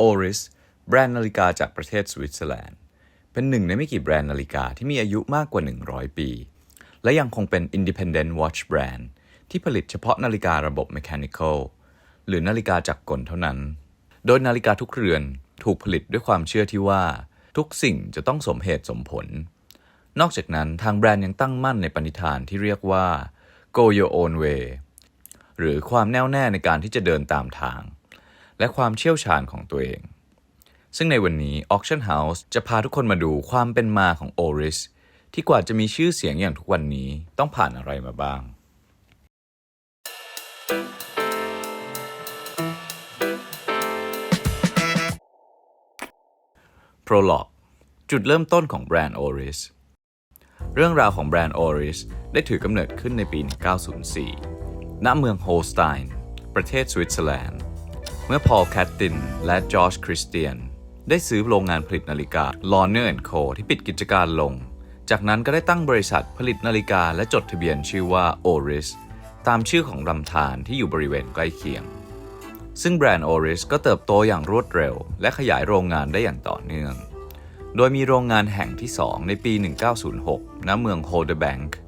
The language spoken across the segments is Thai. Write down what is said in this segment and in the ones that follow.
Oris แบรนด์นาฬิกาจากประเทศสวิตเซอร์แลนด์ เป็นหนึ่งในไม่กี่แบรนด์นาฬิกาที่มีอายุมากกว่า 100 ปี และยังคงเป็น Independent Watch Brand ที่ผลิตเฉพาะนาฬิการะบบ Mechanical หรือนาฬิกาจักรกลเท่านั้น โดยนาฬิกาทุกเรือนถูกผลิตด้วยความเชื่อที่ว่า ทุกสิ่งจะต้องสมเหตุสมผล นอกจากนั้นทางแบรนด์ยังตั้งมั่นในปณิธานที่เรียกว่า Go Your Own Way หรือความแน่วแน่ในการที่จะเดินตามทาง และความเชี่ยวชาญของตัวเอง ซึ่งในวันนี้ Auction House จะพาทุกคนมาดูความเป็นมาของ Oris ที่กว่าจะมีชื่อเสียงอย่างทุกวันนี้ต้องผ่านอะไรมาบ้าง Prolog จุดเริ่มต้นของแบรนด์ Oris เรื่องราวของแบรนด์ Oris ได้ถือกำเนิดขึ้นในปี 1904 ณเมืองโฮลสไตน์ ประเทศสวิตเซอร์แลนด์ เมื่อพอลแคตติน และจอร์จคริสเตียน ได้ซื้อโรงงานผลิตนาฬิกา l o n n e r Co ที่ปิดกิจการลง จากนั้นก็ได้ตั้งบริษัทผลิตนาฬิกาและจดทะเบียนชื่อว่า Oris ตามชื่อของลำธารที่อยู่บริเวณใกล้เคียง ซึ่งแบรนด์ Oris ก็เติบโตอย่างรวดเร็ว และขยายโรงงานได้อย่างต่อเนื่อง โดยมีโรงงานแห่งที่ 2 ในปี 1906 ณ เมืองโฮเดแบงค์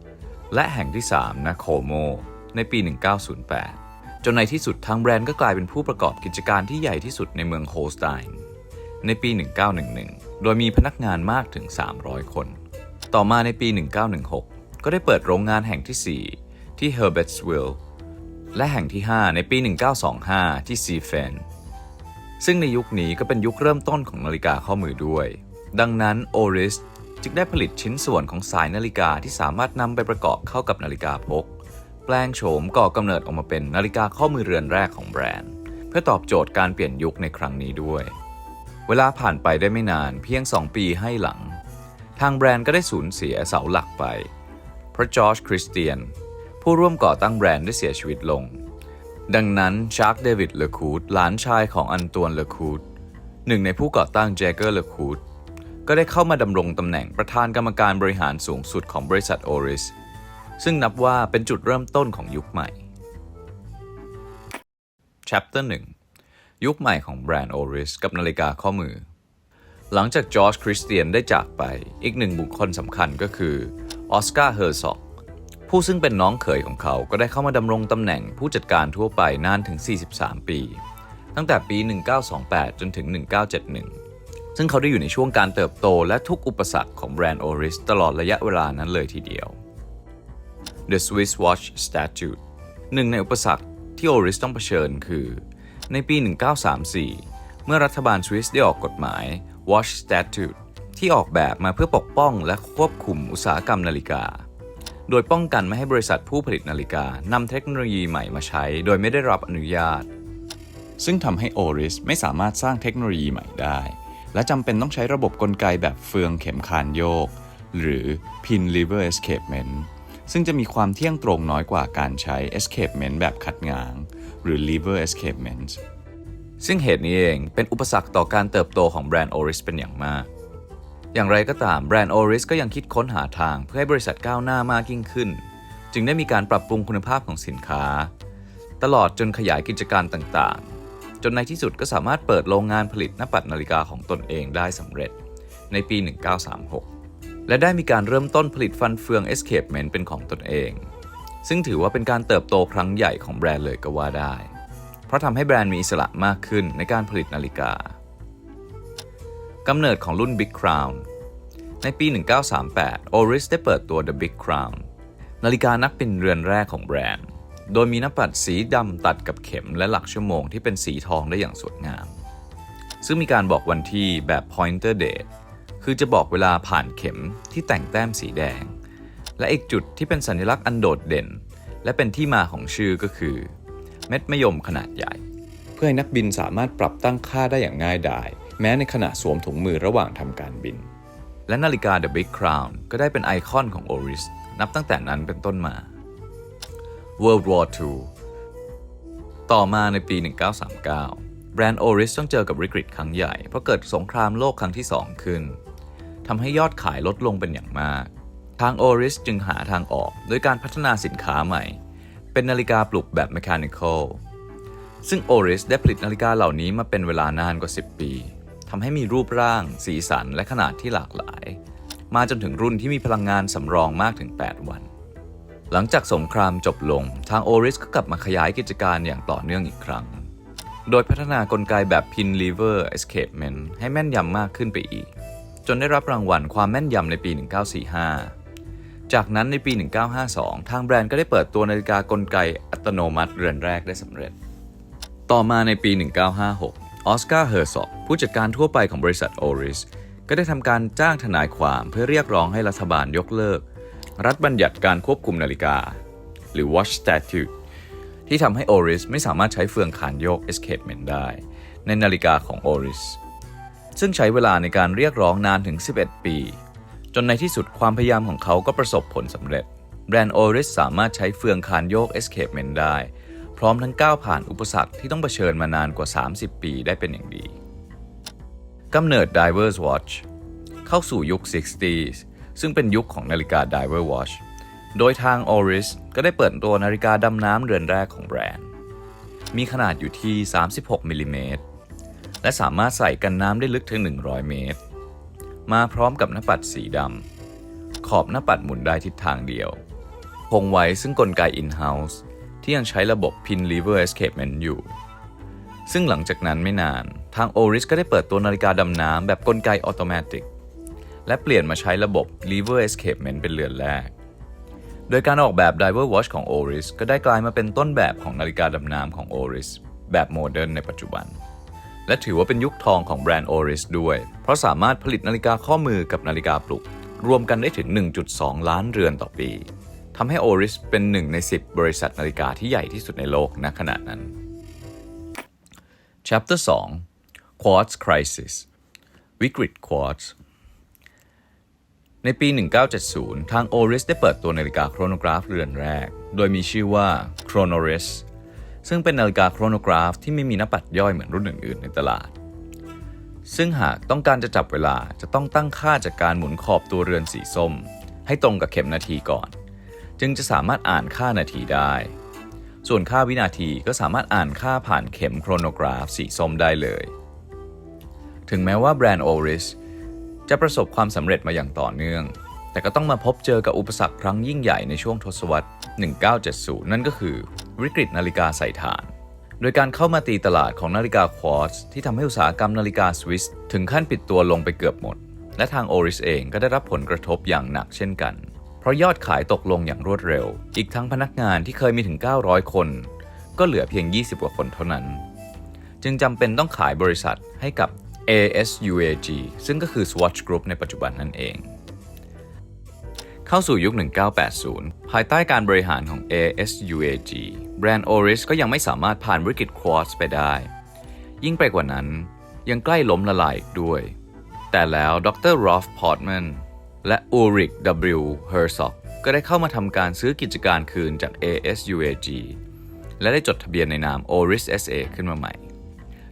และแห่งที่ 3 ณ โคโม ในปี 1908 จนในที่สุดทางแบรนด์ก็กลายเป็นผู้ประกอบกิจการที่ใหญ่ที่สุดในเมืองโฮสไตน์ในปี 1911 โดยมีพนักงานมากถึง 300 คน ต่อมาในปี 1916 ก็ได้เปิดโรงงานแห่งที่ 4 ที่ Herbertsville และแห่งที่ 5 ในปี 1925 ที่ซีเฟนซึ่งในยุคนี้ก็เป็นยุคเริ่มต้นของนาฬิกาข้อมือด้วย ดังนั้น Oris จึงได้ผลิตชิ้นส่วนของสายนาฬิกาที่สามารถนำไปประกอบเข้ากับนาฬิกาพก แปลงโฉมก่อกำเนิดออกมาเป็นนาฬิกาข้อมือเรือนแรกของแบรนด์ เพื่อตอบโจทย์การเปลี่ยนยุคในครั้งนี้ด้วย เวลาผ่านไปได้ไม่นานเพียง 2 ปีให้หลัง ทางแบรนด์ก็ได้สูญเสียเสาหลักไปเพราะจอร์จคริสเตียน ผู้ร่วมก่อตั้งแบรนด์ได้เสียชีวิตลง ดังนั้นชาร์กเดวิดเลคูดหลานชายของอันตวนเลคูดหนึ่งในผู้ก่อตั้งแจเกอร์เลคูดก็ได้เข้ามาดำรงตำแหน่งประธานกรรมการบริหารสูงสุดของบริษัทโอริส ซึ่งนับว่าเป็นจุดเริ่มต้นของยุคใหม่ Chapter 1 ยุคใหม่ของแบรนด์ Oris กับนาฬิกาข้อมือ หลังจากจอร์จคริสเตียนได้จากไป อีกหนึ่งบุคคลสำคัญก็คือออสการ์เฮอร์ซอกผู้ซึ่งเป็นน้องเขยของเขาก็ได้เข้ามาดำรงตำแหน่งผู้จัดการทั่วไปนานถึง 43 ปี ตั้งแต่ปี 1928 จนถึง 1971 ซึ่งเขาได้อยู่ในช่วงการเติบโตและทุกอุปสรรคของแบรนด์ Oris ตลอดระยะเวลานั้นเลยทีเดียว The Swiss Watch Statute หนึ่งในอุปสรรคที่ Oris ต้องเผชิญคือ ในปี 1934 เมื่อรัฐบาลสวิสได้ออกกฎหมาย Watch Statute ที่ออกแบบมาเพื่อปกป้องและควบคุมอุตสาหกรรมนาฬิกา โดยป้องกันไม่ให้บริษัทผู้ผลิตนาฬิกานำเทคโนโลยีใหม่มาใช้ โดยไม่ได้รับอนุญาต ซึ่งทำให้ Oris ไม่สามารถสร้างเทคโนโลยีใหม่ได้ และจำเป็นต้องใช้ระบบกลไกแบบเฟืองเข็มคานโยก หรือ Pin Lever Escapement ซึ่งจะมีความเที่ยงตรงน้อยกว่าการใช้ escapement แบบขัดงาง หรือ lever escapement ซึ่งเหตุนี้เองเป็นอุปสรรคต่อการเติบโตของแบรนด์ Oris เป็นอย่างมาก อย่างไรก็ตามแบรนด์ Oris ก็ยังคิดค้นหาทางเพื่อให้บริษัทก้าวหน้ามากยิ่งขึ้น จึงได้มีการปรับปรุงคุณภาพของสินค้า ตลอดจนขยายกิจการต่างๆ จนในที่สุดก็สามารถเปิดโรงงานผลิตหน้าปัดนาฬิกาของตนเองได้สำเร็จในปี 1936 และได้มีการเริ่มต้นผลิตฟันเฟือง Escapement เป็นของตนเอง ซึ่งถือว่าเป็นการเติบโตครั้งใหญ่ของแบรนด์เลยก็ว่าได้ เพราะทำให้แบรนด์มีอิสระมากขึ้นในการผลิตนาฬิกากำเนิดของรุ่น Big Crown ในปี 1938 Oris ได้เปิดตัว The Big Crown นาฬิกานักเป็นเรือนแรกของแบรนด์ โดยมีหน้าปัดสีดำตัดกับเข็มและหลักชั่วโมงที่เป็นสีทองได้อย่างสวยงาม ซึ่งมีการบอกวันที่แบบ pointer date คือจะบอกเวลาผ่านเข็มที่แต่งแต้มสีแดง และอีกจุดที่เป็นสัญลักษณ์อันโดดเด่น และเป็นที่มาของชื่อก็คือ เม็ดมะยมขนาดใหญ่ เพื่อให้นักบินสามารถปรับตั้งค่าได้อย่างง่ายดาย แม้ในขณะสวมถุงมือระหว่างทำการบิน และนาฬิกา The Big Crown ก็ได้เป็นไอคอนของ Oris นับตั้งแต่นั้นเป็นต้นมา World War II ต่อมาในปี 1939 แบรนด์ Oris ต้องเจอกับวิกฤตครั้งใหญ่ เพราะเกิดสงครามโลกครั้งที่ 2 ขึ้น ทำให้ยอดขายลดลงเป็นอย่างมาก ทาง Oris จึงหาทางออกโดยการพัฒนาสินค้าใหม่ เป็นนาฬิกาปลุกแบบ Mechanical ซึ่งโอริสได้ผลิตนาฬิกาเหล่านี้มาเป็นเวลานานกว่า 10 ปีทำให้มีรูปร่าง สีสัน และขนาดที่หลากหลาย มาจนถึงรุ่นที่มีพลังงานสำรองมากถึง 8 วัน หลังจากสงครามจบลง ทางโอริสก็กลับมาขยายกิจการอย่างต่อเนื่องอีกครั้ง โดยพัฒนากลไกแบบ pin lever escapement ให้แม่นยำมากขึ้นไปอีก จนได้รับรางวัลความแม่นยำในปี 1945 จากนั้นในปี 1952 ทางแบรนด์ก็ได้เปิดตัวนาฬิกากลไกอัตโนมัติเรือนแรกได้สำเร็จ ต่อมาในปี 1956 ออสการ์ เฮอร์ซอกผู้จัดการทั่วไปของบริษัทโอริสก็ได้ทำการจ้างทนายความเพื่อเรียกร้องให้รัฐบาลยกเลิก รัฐบัญญัติการควบคุมนาฬิกา หรือ Watch Statute ที่ทำให้โอริสไม่สามารถใช้เฟืองขานโยก escapement ได้ ในนาฬิกาของโอริส ซึ่งใช้เวลาในการเรียกร้องนานถึง 11 ปี จนในที่สุดความพยายามของเขาก็ประสบผลสำเร็จ แบรนด์โอริสสามารถใช้เฟืองคานโยก escapement ได้ พร้อมทั้งก้าวผ่านอุปสรรคที่ต้องเผชิญมานานกว่า 30 ปีได้เป็นอย่างดีกำเนิด Divers Watch เข้าสู่ยุค 60s ซึ่งเป็นยุคของนาฬิกา Diver Watch โดยทาง Oris ก็ได้เปิดตัวนาฬิกาดำน้ำเรือนแรกของแบรนด์ มีขนาดอยู่ที่ 36มิลลิเมตร และสามารถใส่กันน้ำได้ลึกถึง 100 เมตร มาพร้อมกับหน้าปัดสีดำขอบหน้าปัดหมุนได้ทิศทางเดียว คงไว้ซึ่งกลไก in-house ที่ยังใช้ระบบ pin lever escapement อยู่ ซึ่งหลังจากนั้นไม่นานทาง Oris ก็ได้เปิดตัวนาฬิกาดำน้ำแบบกลไกออโตเมติกและเปลี่ยนมาใช้ระบบ lever escapement เป็นเรือนแรก โดยการออกแบบ Diver Watch ของ Oris ก็ได้กลายมาเป็นต้นแบบของนาฬิกาดำน้ำของ Oris แบบโมเดิร์นในปัจจุบัน และถือว่าเป็นยุคทองของแบรนด์ Oris ด้วย เพราะสามารถผลิตนาฬิกาข้อมือกับนาฬิกาปลุก รวมกันได้ถึง 1.2 ล้านเรือนต่อปีทำให้ Oris เป็นหนึ่งใน 10 บริษัทนาฬิกาที่ใหญ่ที่สุดในโลกณขณะนั้น Chapter 2 Quartz Crisis วิกฤต Quartz ในปี 1970 ทาง Oris ได้เปิดตัวนาฬิกาโครโนกราฟเรือนแรก โดยมีชื่อว่า Chronoris ซึ่งเป็นนาฬิกาโครโนกราฟที่ไม่มีหน้าปัดย่อยเหมือนรุ่นอื่นๆในตลาด ซึ่งหากต้องการจะจับเวลาจะต้องตั้งค่าจากการหมุนขอบตัวเรือนสีส้ม ให้ตรงกับเข็มนาทีก่อน จึงจะสามารถอ่านค่านาทีได้ ส่วนค่าวินาทีก็สามารถอ่านค่าผ่านเข็มโครโนกราฟสีส้มได้เลย ถึงแม้ว่าแบรนด์ Oris จะประสบความสำเร็จมาอย่างต่อเนื่อง แต่ก็ต้องมาพบเจอกับอุปสรรคครั้งยิ่งใหญ่ในช่วงทศวรรษ 1970 นั่นก็คือวิกฤตนาฬิกาใส่ถ่าน โดยการเข้ามาตีตลาดของนาฬิกาควอตซ์ที่ทำให้อุตสาหกรรมนาฬิกาสวิส ถึงขั้นปิดตัวลงไปเกือบหมด และทาง Oris เองก็ได้รับผลกระทบอย่างหนักเช่นกัน เพราะยอดขายตกลงอย่างรวดเร็ว อีกทั้งพนักงานที่เคยมีถึง 900 คน ก็เหลือเพียง 20 กว่าคนเท่านั้น จึงจำเป็นต้องขายบริษัทให้กับ ASUAG ซึ่งก็คือ Swatch Group ในปัจจุบันนั่นเอง เข้าสู่ยุค 1980 ภายใต้การบริหารของ ASUAG แบรนด์ Oris ก็ยังไม่สามารถผ่านวิกฤตควอตซ์ไปได้ ยิ่งไปกว่านั้นยังใกล้ล้มละลายอีกด้วย แต่แล้วดรรอฟพอร์ตแมนและ Ulrich W. Herzog ก็ได้เข้ามาทำการซื้อกิจการคืนจาก ASUAG และได้จดทะเบียนในนาม Oris SA ขึ้นมาใหม่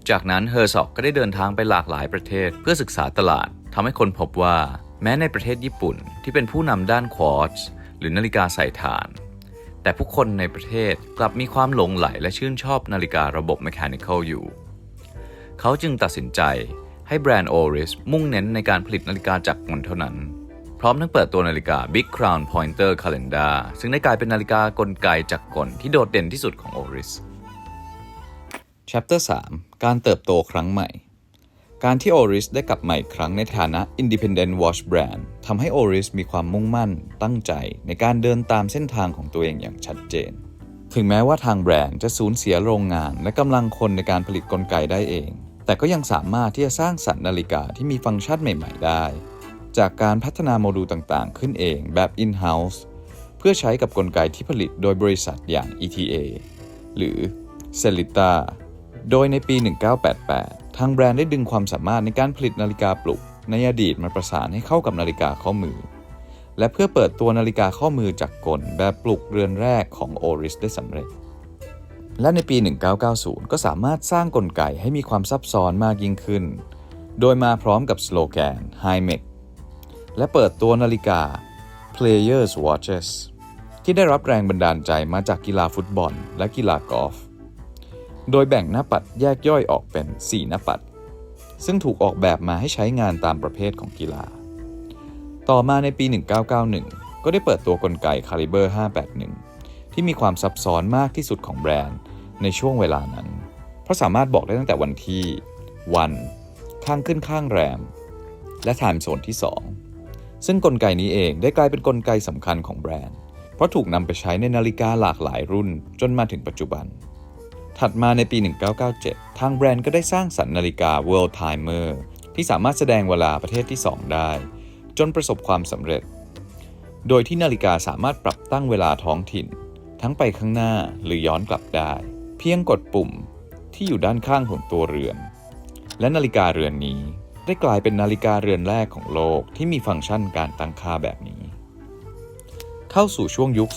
จากนั้นเฮอร์ซอกก็ได้เดินทางไปหลากหลายประเทศเพื่อศึกษาตลาดทำให้คนพบว่า แม้ในประเทศญี่ปุ่นที่เป็นผู้นำด้านควอตซ์หรือนาฬิกาใส่ถ่าน แต่ผู้คนในประเทศกลับมีความหลงไหลและชื่นชอบนาฬิการะบบ Mechanical อยู่ เขาจึงตัดสินใจให้แบรนด์ Oris มุ่งเน้นในการผลิตนาฬิกาจักรกลเท่านั้น พร้อมทั้งเปิดตัวนาฬิกา Big Crown Pointer Calendar ซึ่งได้กลายเป็นนาฬิกากลไกจักรกลที่โดดเด่นที่สุดของ Oris Chapter 3 การเติบโตครั้งใหม่ การที่ Oris ได้กลับมาอีกครั้งในฐานะ Independent Watch Brand ทำให้ Oris มีความมุ่งมั่น ตั้งใจในการเดินตามเส้นทางของตัวเองอย่างชัดเจน ถึงแม้ว่าทางแบรนด์จะสูญเสียโรงงานและกำลังคนในการผลิตกลไกได้เอง แต่ก็ยังสามารถที่จะสร้างสรรค์นาฬิกาที่มีฟังก์ชันใหม่ ๆ ได้ จากการพัฒนาโมดูลต่างๆ ขึ้นเองแบบ in-house เพื่อใช้กับกลไกที่ผลิตโดยบริษัทอย่าง ETA หรือ Celita โดยในปี 1988 ทางแบรนด์ได้ดึงความสามารถในการผลิตนาฬิกาปลุก ในอดีตมาประสานให้เข้ากับนาฬิกาข้อมือ และเพื่อเปิดตัวนาฬิกาข้อมือจากกลแบบปลุกเรือนแรกของ Oris ได้สำเร็จ และในปี 1990 ก็สามารถสร้างกลไกให้มีความซับซ้อนมากยิ่งขึ้น โดยมาพร้อมกับสโลแกน High Mech และเปิดตัวนาฬิกา Players Watches ที่ได้รับแรงบันดาลใจมาจากกีฬาฟุตบอล และกีฬากอล์ฟ โดยแบ่งหน้าปัดแยกย่อยออกเป็น 4 หน้าปัด ซึ่งถูกออกแบบมาให้ใช้งานตามประเภทของกีฬา ต่อมาในปี 1991 ก็ได้เปิดตัวกลไก Caliber 581 ที่มีความซับซ้อนมากที่สุดของแบรนด์ในช่วงเวลานั้น เพราะสามารถบอกได้ตั้งแต่วันที่ วัน ข้างขึ้นข้างแรม และไทม์โซนที่ 2 ซึ่งกลไกนี้เองได้กลายเป็นนกลไกสำคัญของแบรนด์ เพราะถูกนำไปใช้ในนาฬิกาหลากหลายรุ่นจนมาถึงปัจจุบัน ถัดมาในปี 1997 ทางแบรนด์ก็ได้สร้างสรรค์นาฬิกา World Timer ที่สามารถแสดงเวลาประเทศที่ 2 ได้ จนประสบความสำเร็จ โดยที่นาฬิกาสามารถปรับตั้งเวลาท้องถิ่น ทั้งไปข้างหน้าหรือย้อนกลับได้ เพียงกดปุ่มที่อยู่ด้านข้างของตัวเรือน และนาฬิกาเรือนนี้ได้กลายเป็นนาฬิกาเรือนแรกของโลกที่มีฟังก์ชันการตั้งค่าแบบนี้ เข้าสู่ช่วงยุค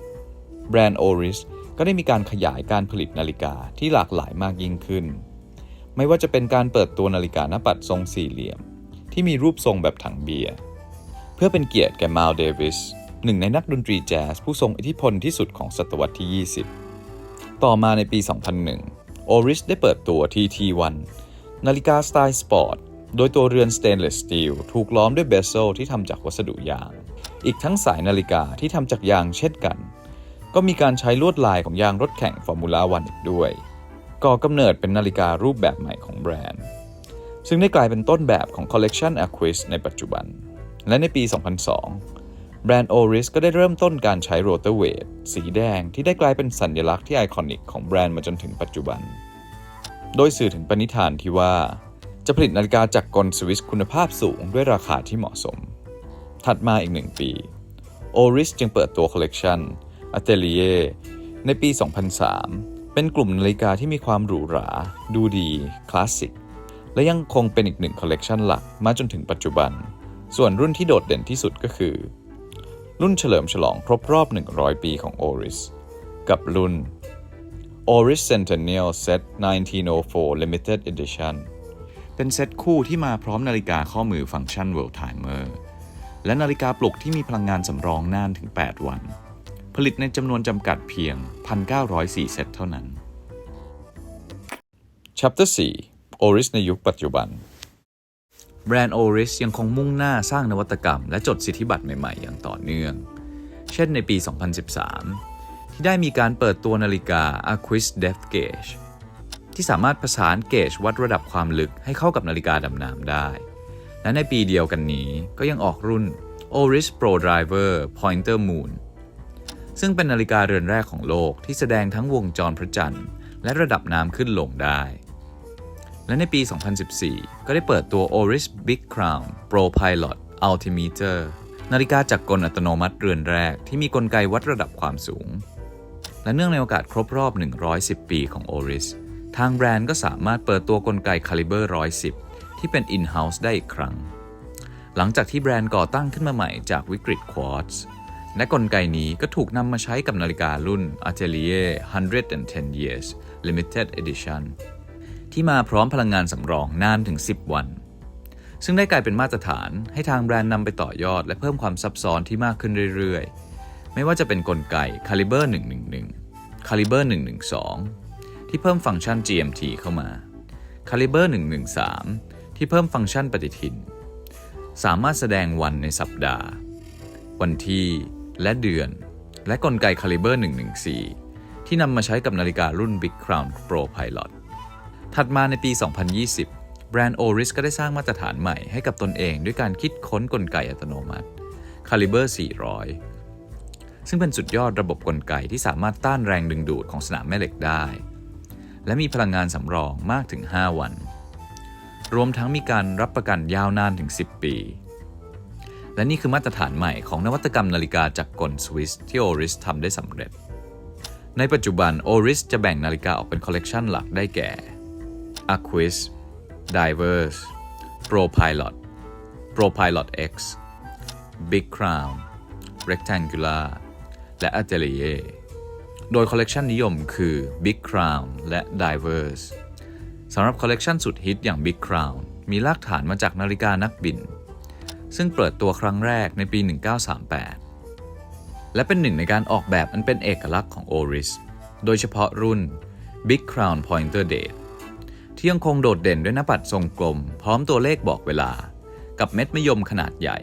2000 แบรนด์ Oris ก็ได้มีการขยายการผลิตนาฬิกาที่หลากหลายมากยิ่งขึ้น ไม่ว่าจะเป็นการเปิดตัวนาฬิกาหน้าปัดทรงสี่เหลี่ยม ที่มีรูปทรงแบบถังเบียร์ เพื่อเป็นเกียรติแก่มาลเดวิสหนึ่งในนักดนตรีแจ๊สผู้ทรงอิทธิพลที่สุดของศตวรรษที่ 20 ต่อมาในปี 2001 Oris ได้เปิดตัว TT1 นาฬิกาสไตล์สปอร์ต โดยตัวเรือนสเตนเลสสตีลถูกล้อมด้วยเบสเซลที่ทำจากวัสดุยาง อีกทั้งสายนาฬิกาที่ทำจากยางเช่นกัน ก็มีการใช้ลวดลายของยางรถแข่งฟอร์มูล่าวันอีกด้วย ก่อกำเนิดเป็นนาฬิการูปแบบใหม่ของแบรนด์ ซึ่งได้กลายเป็นต้นแบบของคอลเลกชัน Aquis ในปัจจุบัน และในปี 2002 แบรนด์ Oris ก็ได้เริ่มต้นการใช้โรเตอร์เวทสีแดงที่ได้กลายเป็นสัญลักษณ์ที่ไอคอนิกของแบรนด์มาจนถึงปัจจุบัน โดยสื่อถึงปณิธานที่ว่า จะผลิตนาฬิกาจากกลสวิสคุณภาพสูงด้วยราคาที่เหมาะสม ถัดมาอีกหนึ่งปี Oris จึงเปิดตัวคอลเลกชัน Atelier ในปี 2003 เป็นกลุ่มนาฬิกาที่มีความหรูหรา ดูดี คลาสสิก และยังคงเป็นอีกหนึ่งคอลเลกชันหลักมาจนถึงปัจจุบัน ส่วนรุ่นที่โดดเด่นที่สุดก็คือ รุ่นเฉลิมฉลองครบรอบ 100 ปีของ Oris กับรุ่น Oris Centennial Set 1904 Limited Edition เป็นเซตคู่ที่มาพร้อมนาฬิกาข้อมือฟังก์ชัน World Timer และนาฬิกาปลุกที่มีพลังงานสำรองนานถึง 8 วัน ผลิตในจำนวนจำกัดเพียง 1,904 เซตเท่านั้น Chapter 4 Oris ในยุคปัจจุบัน แบรนด์ Oris ยังคงมุ่งหน้าสร้างนวัตกรรม และจดสิทธิบัตรใหม่ๆ อย่างต่อเนื่อง เช่นในปี 2013 ที่ได้มีการเปิดตัวนาฬิกา Aquis Depth Gauge ที่สามารถประสานเกจวัดระดับความลึกให้เข้ากับนาฬิกาดำน้ำได้ และในปีเดียวกันนี้ก็ยังออกรุ่น Oris Pro Driver Pointer Moon ซึ่งเป็นนาฬิกาเรือนแรกของโลกที่แสดงทั้งวงจรพระจันทร์ และระดับน้ำขึ้นลงได้ และในปี 2014 ก็ได้เปิดตัว Oris Big Crown Pro Pilot Altimeter นาฬิกาจักรกลอัตโนมัติเรือนแรกที่มีกลไกวัดระดับความสูง และเนื่องในโอกาสครบรอบ 110 ปีของ Oris ทางแบรนด์ก็สามารถเปิดตัวกลไก Caliber 110 ที่เป็น in-house ได้อีกครั้ง หลังจากที่แบรนด์ก่อตั้งขึ้นมาใหม่จากวิกฤตควอตซ์ และกลไกนี้ก็ถูกนำมาใช้กับนาฬิการุ่น Atelier 110 Years Limited Edition ที่มาพร้อมพลังงานสำรองนานถึง 10 วัน ซึ่งได้กลายเป็นมาตรฐานให้ทางแบรนด์นำไปต่อยอด และเพิ่มความซับซ้อนที่มากขึ้นเรื่อยๆ ไม่ว่าจะเป็นกลไก Caliber 111 Caliber 112 ที่เพิ่มฟังก์ชัน GMT เข้ามา Caliber 113 ที่เพิ่มฟังก์ชันปฏิทิน สามารถแสดงวันในสัปดาห์ วันที่ และเดือน และกลไก Caliber 114 ที่นำมาใช้กับนาฬิการุ่น Big Crown Pro Pilot ถัดมาในปี 2020 แบรนด์ Oris ก็ได้สร้างมาตรฐานใหม่ให้กับตนเองด้วยการคิดค้นกลไกอัตโนมัติ Caliber 400 ซึ่งเป็นสุดยอดระบบกลไกที่สามารถต้านแรงดึงดูดของสนามแม่เหล็กได้ และมีพลังงานสำรองมากถึง 5 วัน รวมทั้งมีการรับประกันยาวนานถึง 10 ปี และนี่คือมาตรฐานใหม่ของนวัตกรรมนาฬิกาจากกลสวิสที่ Oris ทำได้สำเร็จ ในปัจจุบัน Oris จะแบ่งนาฬิกาออกเป็นคอลเลกชันหลักได้แก่ Aquis Divers Pro Pilot Pro Pilot X Big Crown Rectangular และ Atelier โดยคอลเลกชันนิยมคือ Big Crown และ Divers สำหรับคอลเลกชันสุดฮิตอย่าง Big Crown มีรากฐานมาจากนาฬิกานักบิน ซึ่งเปิดตัวครั้งแรกในปี 1938 และเป็นหนึ่งในการออกแบบอันเป็นเอกลักษณ์ของ Oris โดยเฉพาะรุ่น Big Crown Pointer Date ที่ยังคงโดดเด่นด้วยหน้าปัดทรงกลม พร้อมตัวเลขบอกเวลา กับเม็ดมะยมขนาดใหญ่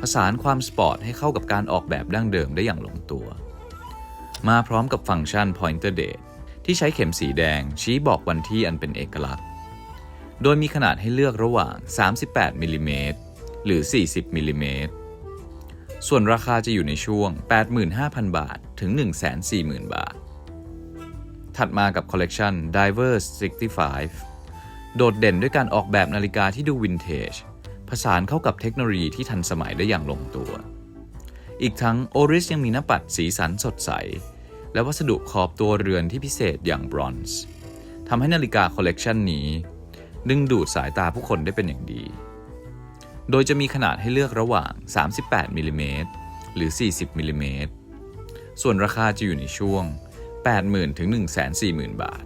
ผสานความสปอร์ตให้เข้ากับการออกแบบดั้งเดิมได้อย่างลงตัว มาพร้อมกับฟังก์ชัน Pointer Date ที่ใช้เข็มสีแดงชี้บอกวันที่อันเป็นเอกลักษณ์ โดยมีขนาดให้เลือกระหว่าง 38มิลลิเมตร หรือ 40มิลลิเมตร ส่วนราคาจะอยู่ในช่วง 85,000 บาท ถึง 140,000 บาท ถัดมากับคอลเลกชัน Divers 65 โดดเด่นด้วยการออกแบบนาฬิกาที่ดูวินเทจ ผสานเข้ากับเทคโนโลยีที่ทันสมัยได้อย่างลงตัว อีกทั้ง Oris ยังมีหน้าปัดสีสันสดใส และวัสดุขอบตัวเรือนที่พิเศษอย่างบรอนซ์ทำให้นาฬิกาคอลเลกชันนี้ ดึงดูดสายตาผู้คนได้เป็นอย่างดี โดยจะมีขนาดให้เลือกระหว่าง 38มิลลิเมตรหรือ 40มิลลิเมตรส่วนราคาจะอยู่ในช่วง 80,000 ถึง 140,000 บาท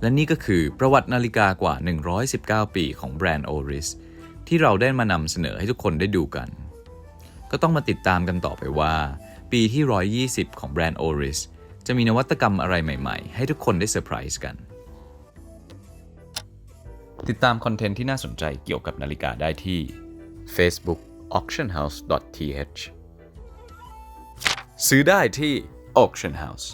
และนี่ก็คือประวัตินาฬิกากว่า 119 ปีของแบรนด์ Oris ที่เราได้มานำเสนอให้ทุกคนได้ดูกัน ก็ต้องมาติดตามกันต่อไปว่า ปีที่ 120 ของแบรนด์ Oris จะมีนวัตกรรมอะไรใหม่ ๆ ให้ทุกคนได้เซอร์ไพรส์กัน ติดตามคอนเทนต์ที่น่าสนใจเกี่ยวกับนาฬิกาได้ที่ Facebook auctionhouse.th ซื้อได้ที่ auction house